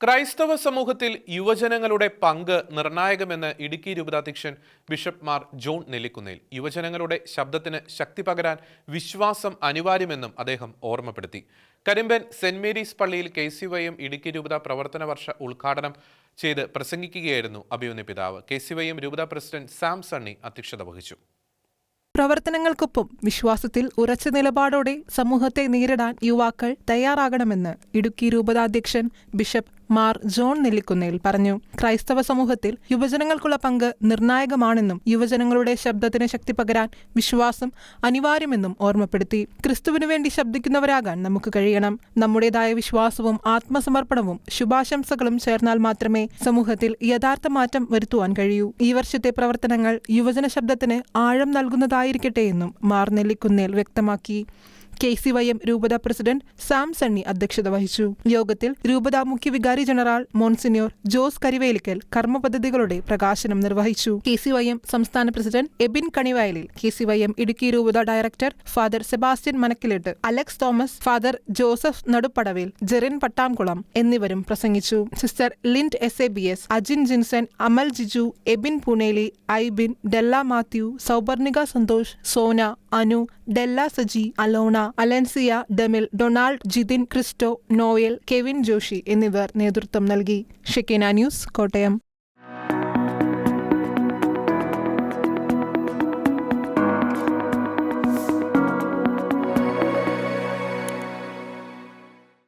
ക്രൈസ്തവ സമൂഹത്തിൽ യുവജനങ്ങളുടെ പങ്ക് നിർണായകമെന്ന് ഇടുക്കി രൂപതാധ്യക്ഷൻ ബിഷപ്പ് മാർ ജോൺ നെല്ലിക്കുന്നേൽ. യുവജനങ്ങളുടെ ശബ്ദത്തിന് ശക്തി പകരാൻ വിശ്വാസം അനിവാര്യമെന്നും അദ്ദേഹം ഓർമ്മപ്പെടുത്തി. കരിമ്പൻ സെന്റ് മേരീസ് പള്ളിയിൽ K C Y M Idukki രൂപത പ്രവർത്തന വർഷ ഉദ്ഘാടനം ചെയ്ത് പ്രസംഗിക്കുകയായിരുന്നു അഭിയുന്ന പിതാവ്. കെ സി വൈ എം രൂപത പ്രസിഡന്റ് സാം സണ്ണി അധ്യക്ഷത വഹിച്ചു. പ്രവർത്തനങ്ങൾക്കൊപ്പം വിശ്വാസത്തിൽ ഉറച്ച നിലപാടോടെ സമൂഹത്തെ നേരിടാൻ യുവാക്കൾ തയ്യാറാകണമെന്ന് ഇടുക്കി രൂപതാധ്യക്ഷൻ ബിഷപ്പ് മാർ ജോൺ നെല്ലിക്കുന്നേൽ പറഞ്ഞു ക്രൈസ്തവ സമൂഹത്തിൽ യുവജനങ്ങൾക്കുള്ള പങ്ക് നിർണായകമാണെന്നും യുവജനങ്ങളുടെ ശബ്ദത്തിന് ശക്തി പകരാൻ വിശ്വാസം അനിവാര്യമെന്നും ഓർമ്മപ്പെടുത്തി. ക്രിസ്തുവിനു വേണ്ടി ശബ്ദിക്കുന്നവരാകാൻ നമുക്ക് കഴിയണം. നമ്മുടേതായ വിശ്വാസവും ആത്മസമർപ്പണവും ശുഭാശംസകളും ചേർന്നാൽ മാത്രമേ സമൂഹത്തിൽ യഥാർത്ഥ മാറ്റം വരുത്തുവാൻ കഴിയൂ. ഈ വർഷത്തെ പ്രവർത്തനങ്ങൾ യുവജന ശബ്ദത്തിന് ആഴം നൽകുന്നതായിരിക്കട്ടെ എന്നും മാർ നെല്ലിക്കുന്നേൽ വ്യക്തമാക്കി. കെ സി വൈ എം രൂപത പ്രസിഡന്റ് സാം സണ്ണി അധ്യക്ഷത വഹിച്ചു. യോഗത്തിൽ രൂപത മുഖ്യ വികാരി ജനറൽ മോൺസിനിയോർ ജോസ് കരിവേലിക്കൽ കർമ്മ പദ്ധതികളുടെ പ്രകാശനം നിർവഹിച്ചു. കെ സി വൈ എം സംസ്ഥാന president Abin Kanivayalil K C Y M Idukki രൂപത director father Sebastian Manakkilittu Alex Thomas father Joseph Naduppadavil Jerin Pattamkulam എന്നിവരും പ്രസംഗിച്ചു. Sister Lind S A B S Ajin Jinson Amal Jiju Abin Puneli Aibin Della Mathew Sauparnika Santhosh Sona Anu Della Saji Alona Alencia Demil Donald Jithin Christo Noel Kevin Joshy എന്നിവർ നേതൃത്വം നൽകി. Shekinah news Kottayam.